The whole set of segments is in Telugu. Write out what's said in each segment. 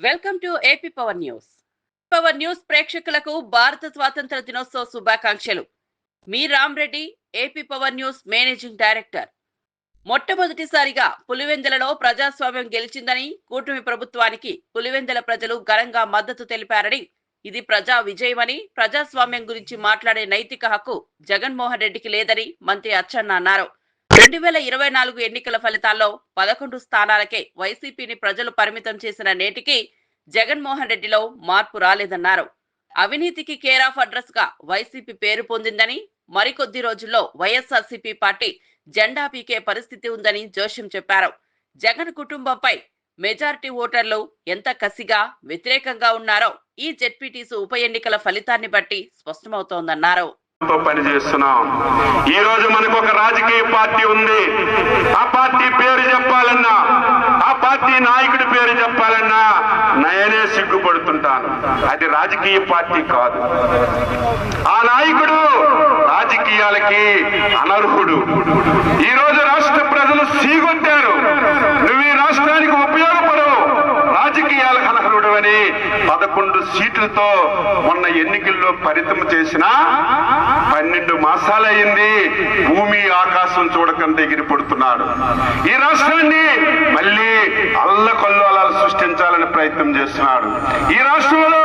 Welcome to AP power news power news ప్రేక్షకులకు భారత స్వాతంత్ర దినోత్సవ శుభాకాంక్షలు. మీ Ram Reddy AP power news managing director. మొట్టమొదటిసారిగా పులివెందులలో ప్రజాస్వామ్యం గెలిచిందని కూటమి ప్రభుత్వానికి పులివెందుల ప్రజలు ఘనంగా మద్దతు తెలిపారని ఇది ప్రజా విజయమని ప్రజాస్వామ్యం గురించి మాట్లాడే నైతిక హక్కు జగన్మోహన్ రెడ్డికి లేదని మంత్రి అచ్చన్న అన్నారు రెండు వేల ఇరవై నాలుగు ఎన్నికల ఫలితాల్లో పదకొండు స్థానాలకే వైసీపీని ప్రజలు పరిమితం చేసిన నేటికి జగన్మోహన్ రెడ్డిలో మార్పు రాలేదన్నారు. అవినీతికి కేర్ ఆఫ్ అడ్రస్గా వైసీపీ పేరు పొందిందని మరికొద్ది రోజుల్లో వైఎస్ఆర్సీపీ పార్టీ జెండా పీకే పరిస్థితి ఉందని జోష్యం చెప్పారు. జగన్ కుటుంబంపై మెజారిటీ ఓటర్లు ఎంత కసిగా వ్యతిరేకంగా ఉన్నారో ఈ జెడ్పీటీసీ ఉప ఎన్నికల ఫలితాన్ని బట్టి స్పష్టమవుతోందన్నారు. పనిచేస్తున్నాం ఈ రోజు మనకు ఒక రాజకీయ పార్టీ ఉంది. ఆ పార్టీ పేరు చెప్పాలన్నా ఆ పార్టీ నాయకుడి పేరు చెప్పాలన్నా నయనే సిగ్గుపడుతుంటాను. అది రాజకీయ పార్టీ కాదు. ఆ నాయకుడు రాజకీయాలకి అనర్హుడు. ఈ రోజు రాష్ట్ర ప్రజలు సీగొట్టారు నువ్వు ఈ రాష్ట్రానికి ఉపయోగపడవు రాజకీయాలకు అనర్హుడు అని పదకొండు సీట్లతో మొన్న ఎన్నికల్లో పరితం చేసిన పన్నెండు మాసాలయ్యింది. భూమి ఆకాశం చూడకంత ఎగిరి పడుతున్నాడు ఈ రాష్ట్రాన్ని మళ్ళీ అల్లకొల్లోలాలు సృష్టించాలని ప్రయత్నం చేస్తున్నాడు. ఈ రాష్ట్రంలో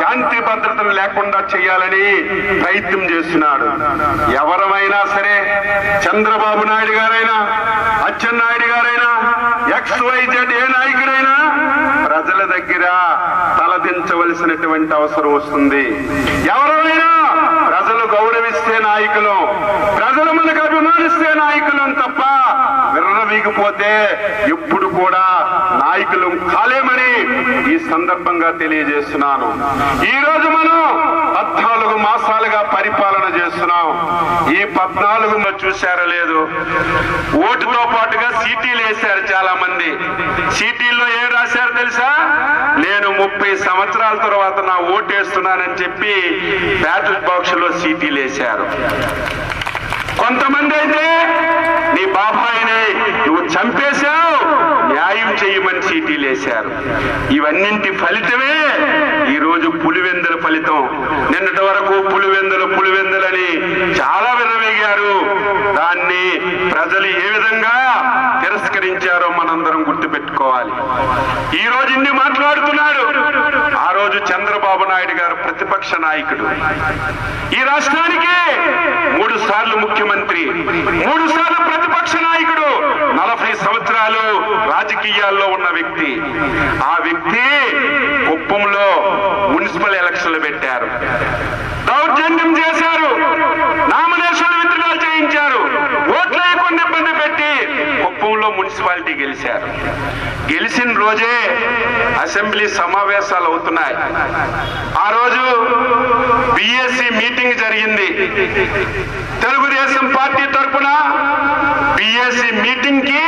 శాంతి భద్రతలు లేకుండా చేయాలని ప్రయత్నం చేస్తున్నాడు. ఎవరమైనా సరే చంద్రబాబు నాయుడు గారైనా అచ్చెన్నాయుడు గారైనా ఎక్స్ వై జెడ్ ఏ నాయకుడైనా ప్రజల దగ్గర తలదించవలసినటువంటి అవసరం వస్తుంది. ఎవరైనా ప్రజలు గౌరవిస్తే నాయకులు ప్రజలు మనకు అభిమానిస్తే నాయకులం తప్ప విర్రవీగిపోతే ఎప్పుడు కూడా నాయకులు కాలేమని ఈ సందర్భంగా తెలియజేస్తున్నాను. ఈ రోజు మనం పద్నాలుగు మాసాలుగా పరిపాలన చేస్తున్నాం. ఈ పద్నాలుగు మీరు చూశారో లేదు? ఓటుతో పాటుగా సీటీలు వేశారు చాలా మంది సిటీల్లో ఏం రాశారు తెలుసా? ముప్పై సంవత్సరాల తర్వాత నా ఓటు వేస్తున్నానని చెప్పి బ్యాలెట్ బాక్స్లో సీటీలు వేశారు. కొంతమంది అయితే నీ బాబాయిని నువ్వు చంపేశావు న్యాయం చేయమని సీటీలు వేశారు. ఇవన్నింటి ఫలితమే ఈరోజు పులివెందుల ఫలితం. నిన్నటి వరకు పులివెందులు పులివెందులని చాలా వినవేగారు. దాన్ని ప్రజలు ఏ విధంగా తిరస్కరించారో మనందరం గుర్తుపెట్టుకోవాలి. ఈ రోజు ఇన్ని మాట్లాడుతున్నాడు. ఆ రోజు చంద్రబాబు నాయుడు గారు ప్రతిపక్ష నాయకుడు. ఈ రాష్ట్రానికి మూడు సార్లు ముఖ్యమంత్రి మూడు సార్లు ప్రతిపక్ష నాయకుడు నలభై సంవత్సరాలు రాజకీయాల్లో ఉన్న వ్యక్తి. ఆ వ్యక్తి కుప్పంలో మున్సిపల్ ఎలక్షన్లు పెట్టారు. కుప్పంలో మున్సిపాలిటీ గెలిచారు. గెలిచిన రోజే అసెంబ్లీ సమావేశాలు అవుతున్నాయి. ఆ రోజు బిఎస్సి మీటింగ్ జరిగింది. తెలుగుదేశం పార్టీ తరఫున బిఎస్సి మీటింగ్కి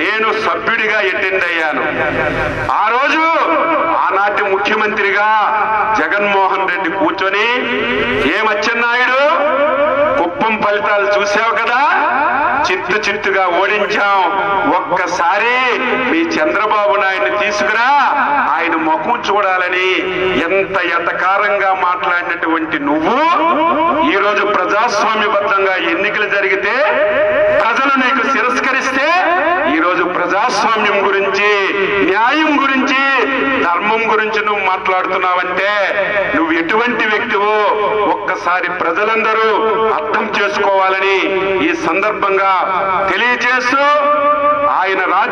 నేను సభ్యుడిగా అటెండ్ అయ్యాను. ఆ రోజు ఆనాటి ముఖ్యమంత్రిగా జగన్మోహన్ రెడ్డి కూర్చొని ఏమచ్చెన్నాయుడు కుప్పం ఫలితాలు చూసావు కదా? చిత్తు చిత్తుగా ఓడించాం. ఒక్కసారి మీ చంద్రబాబు నాయుడిని తీసుకురా. ఆయన ముఖం చూడాలని ఎంత ఎతకారంగా మాట్లాడినటువంటి నువ్వు ఈరోజు ప్రజాస్వామ్యబద్ధంగా ఎన్నికలు జరిగితే ప్రజలు నీకు తిరస్కరిస్తే ఈరోజు ప్రజాస్వామ్యం గురించి న్యాయం గురించి ధర్మం గురించి నువ్వు మాట్లాడుతున్నావంటే నువ్వు ఎటువంటి వ్యక్తివో ఒక్కసారి ప్రజలందరూ అర్థం చేసుకోవాలని ఈ సందర్భంగా తెలియజేస్తూ ఆయన రాజ